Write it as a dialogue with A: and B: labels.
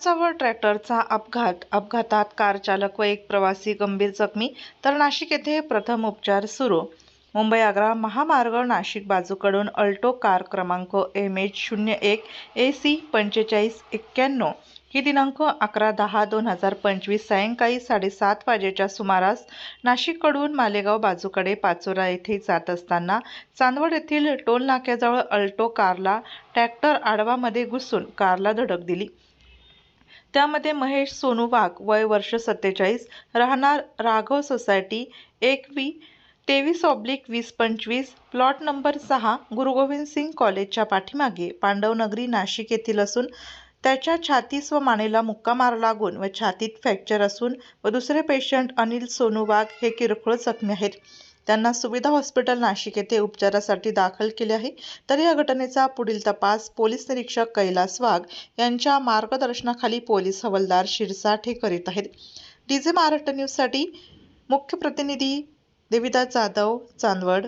A: कारचा ट्रॅक्टरचा अपघात. अपघातात कार चालक व एक प्रवासी गंभीर जखमी तर नाशिक येथे प्रथम उपचार सुरू. मुंबई आग्रा महामार्ग नाशिक बाजूकडून अल्टो कार क्रमांक एम एच शून्य एक ए सी पंचेचाळीस एक्क्याण्णव. ही दिनांक अकरा दहा दोन हजार पंचवीस सायंकाळी साडेसात वाजेच्या सुमारास नाशिककडून मालेगाव बाजूकडे पाचोरा येथे जात असताना चांदवड येथील टोल नाक्याजवळ अल्टो कारला ट्रॅक्टर आडवामध्ये घुसून कारला धडक दिली. त्यामध्ये महेश सोनू वाघ वय वर्ष सत्तेचाळीस राहणार राघव सोसायटी एक वी तेवीस ऑब्लिक वीस पंचवीस प्लॉट नंबर सहा गुरुगोविंद सिंग कॉलेजच्या पाठीमागे पांडवनगरी नाशिक येथील असून त्याच्या छातीस व मानेला मुक्का मार लागून व छातीत फ्रॅक्चर असून व दुसरे पेशंट अनिल सोनू वाघ हे किरकोळ जखमी आहेत. त्यांना सुविधा हॉस्पिटल नाशिक येथे उपचारासाठी दाखल केले आहे. तर या घटनेचा पुढील तपास पोलीस निरीक्षक कैलास वाघ यांच्या मार्गदर्शनाखाली पोलीस हवालदार शिरसाठ हे करीत आहेत. डीजे महाराष्ट्र न्यूजसाठी मुख्य प्रतिनिधी देविदा जाधव चांदवड.